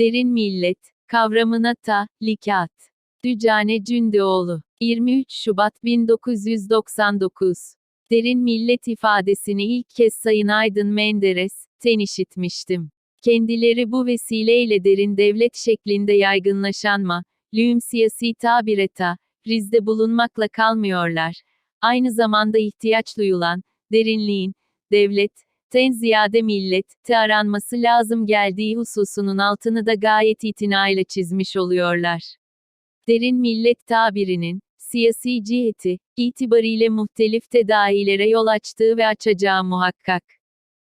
Derin millet, kavramına ta, likat. Dücane Cündioğlu. 23 Şubat 1999. Derin millet ifadesini ilk kez Sayın Aydın Menderes, ten işitmiştim. Kendileri bu vesileyle derin devlet şeklinde yaygınlaşan ma, lüğüm siyasi tabireta, rizde bulunmakla kalmıyorlar. Aynı zamanda ihtiyaç duyulan, derinliğin, devlet, ten ziyade millet, te lazım geldiği hususunun altını da gayet itinayla çizmiş oluyorlar. Derin millet tabirinin, siyasi ciheti, itibariyle muhtelif tedahilere yol açtığı ve açacağı muhakkak.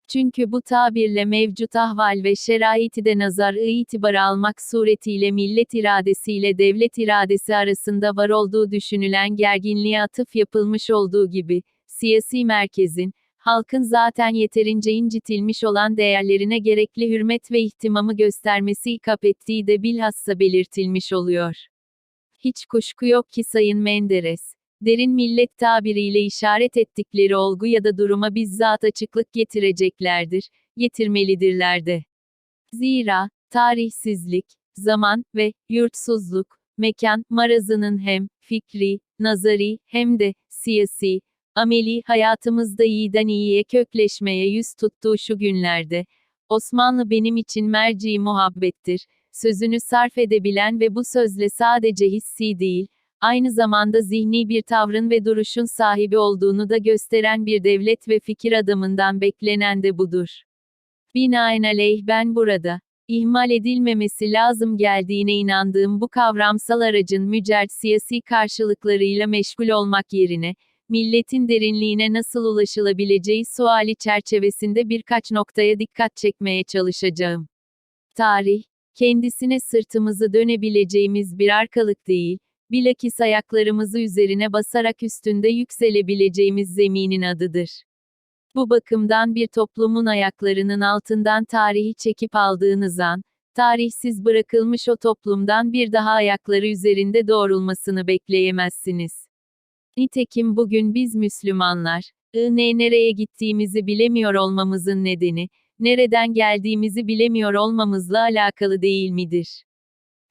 Çünkü bu tabirle mevcut ahval ve şeraiti de nazar itibar almak suretiyle millet iradesiyle devlet iradesi arasında var olduğu düşünülen gerginliğe atıf yapılmış olduğu gibi, siyasi merkezin, halkın zaten yeterince incitilmiş olan değerlerine gerekli hürmet ve ihtimamı göstermesi ikap ettiği de bilhassa belirtilmiş oluyor. Hiç kuşku yok ki Sayın Menderes, derin millet tabiriyle işaret ettikleri olgu ya da duruma bizzat açıklık getireceklerdir, getirmelidirler de. Zira, tarihsizlik, zaman ve yurtsuzluk, mekan marazının hem fikri, nazari hem de siyasi, ameli hayatımızda iyiden iyiye kökleşmeye yüz tuttuğu şu günlerde, Osmanlı benim için merci muhabbettir, sözünü sarf edebilen ve bu sözle sadece hissi değil, aynı zamanda zihni bir tavrın ve duruşun sahibi olduğunu da gösteren bir devlet ve fikir adamından beklenen de budur. Binaenaleyh ben burada, ihmal edilmemesi lazım geldiğine inandığım bu kavramsal aracın mücert siyasi karşılıklarıyla meşgul olmak yerine, milletin derinliğine nasıl ulaşılabileceği suali çerçevesinde birkaç noktaya dikkat çekmeye çalışacağım. Tarih, kendisine sırtımızı dönebileceğimiz bir arkalık değil, bilakis ayaklarımızı üzerine basarak üstünde yükselebileceğimiz zeminin adıdır. Bu bakımdan bir toplumun ayaklarının altından tarihi çekip aldığınız an, tarihsiz bırakılmış o toplumdan bir daha ayakları üzerinde doğrulmasını bekleyemezsiniz. Nitekim bugün biz Müslümanlar, ne nereye gittiğimizi bilemiyor olmamızın nedeni, nereden geldiğimizi bilemiyor olmamızla alakalı değil midir?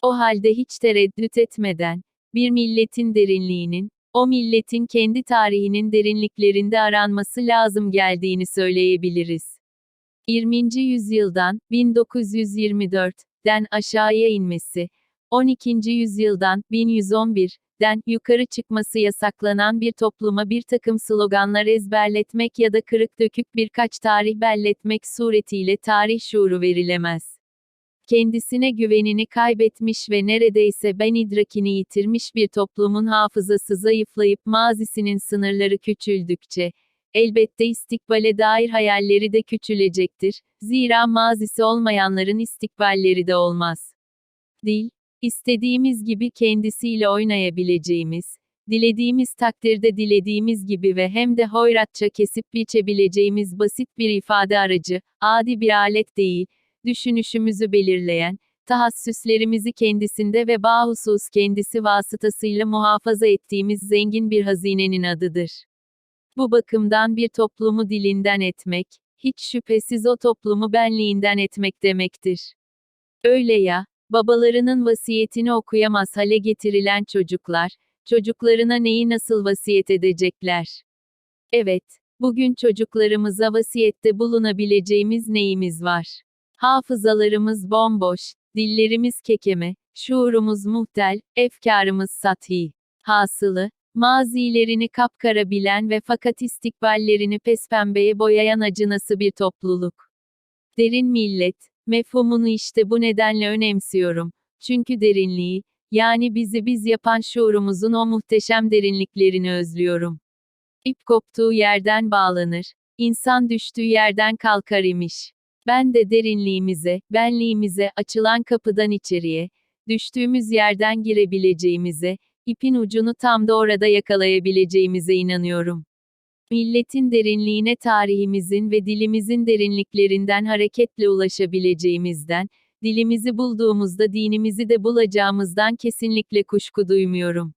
O halde hiç tereddüt etmeden, bir milletin derinliğinin, o milletin kendi tarihinin derinliklerinde aranması lazım geldiğini söyleyebiliriz. 20. yüzyıldan, 1924'den aşağıya inmesi, 12. yüzyıldan, 1111, den yukarı çıkması yasaklanan bir topluma bir takım sloganlar ezberletmek ya da kırık dökük birkaç tarih belletmek suretiyle tarih şuuru verilemez. Kendisine güvenini kaybetmiş ve neredeyse ben idrakini yitirmiş bir toplumun hafızası zayıflayıp mazisinin sınırları küçüldükçe, elbette istikbale dair hayalleri de küçülecektir, zira mazisi olmayanların istikballeri de olmaz. Dil, İstediğimiz gibi kendisiyle oynayabileceğimiz, dilediğimiz takdirde dilediğimiz gibi ve hem de hoyratça kesip biçebileceğimiz basit bir ifade aracı, adi bir alet değil, düşünüşümüzü belirleyen, tahassüslerimizi kendisinde ve bahusus kendisi vasıtasıyla muhafaza ettiğimiz zengin bir hazinenin adıdır. Bu bakımdan bir toplumu dilinden etmek, hiç şüphesiz o toplumu benliğinden etmek demektir. Öyle ya, Babalarının vasiyetini okuyamaz hale getirilen çocuklar, çocuklarına neyi nasıl vasiyet edecekler? Evet, bugün çocuklarımıza vasiyette bulunabileceğimiz neyimiz var? Hafızalarımız bomboş, dillerimiz kekeme, şuurumuz muhtel, efkarımız sathi. Hasılı, mazilerini kapkara bilen ve fakat istikballerini pespembeye boyayan acınası bir topluluk. Derin millet, Mefhumunu işte bu nedenle önemsiyorum. Çünkü derinliği, yani bizi biz yapan şuurumuzun o muhteşem derinliklerini özlüyorum. İp koptuğu yerden bağlanır, insan düştüğü yerden kalkar imiş. Ben de derinliğimize, benliğimize açılan kapıdan içeriye, düştüğümüz yerden girebileceğimize, ipin ucunu tam da orada yakalayabileceğimize inanıyorum. Milletin derinliğine tarihimizin ve dilimizin derinliklerinden hareketle ulaşabileceğimizden, dilimizi bulduğumuzda dinimizi de bulacağımızdan kesinlikle kuşku duymuyorum.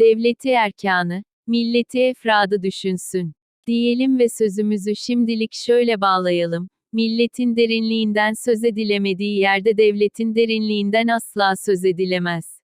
Devleti erkanı, milleti efradı düşünsün. Diyelim ve sözümüzü şimdilik şöyle bağlayalım. Milletin derinliğinden söz edilemediği yerde devletin derinliğinden asla söz edilemez.